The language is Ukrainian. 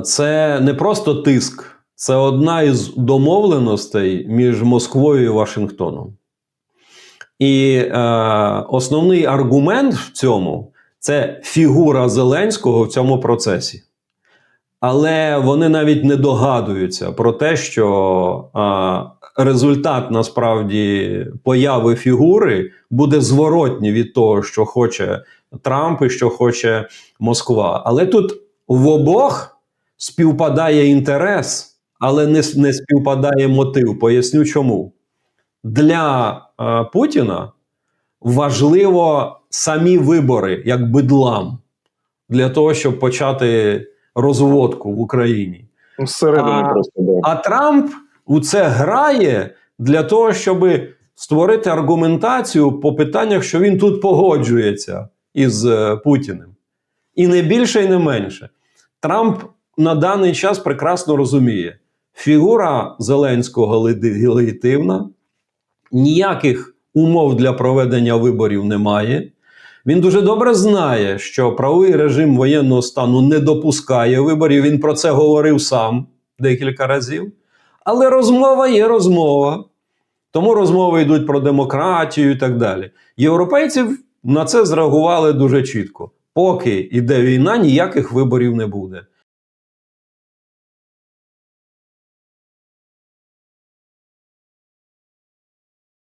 це не просто тиск, це одна із домовленостей між Москвою і Вашингтоном. І е, основний аргумент в цьому це фігура Зеленського в цьому процесі. Але вони навіть не догадуються про те, що е, результат насправді появи фігури буде зворотній від того, що хоче Трамп і що хоче Москва. Але тут в обох співпадає інтерес, але не, не співпадає мотив. Поясню чому. Для е, Путіна важливо самі вибори, як бидлам, для того, щоб почати розводку в Україні. Ну, Зсередини А- просто да. А Трамп у це грає для того, щоб створити аргументацію по питаннях, що він тут погоджується із е, Путіним. І не більше, і не менше. Трамп на даний час прекрасно розуміє, фігура Зеленського легітимна, ніяких умов для проведення виборів немає. Він дуже добре знає, що правовий режим воєнного стану не допускає виборів. Він про це говорив сам декілька разів. Але розмова є розмова. Тому розмови йдуть про демократію і так далі. Європейці на це зреагували дуже чітко. Поки йде війна, ніяких виборів не буде.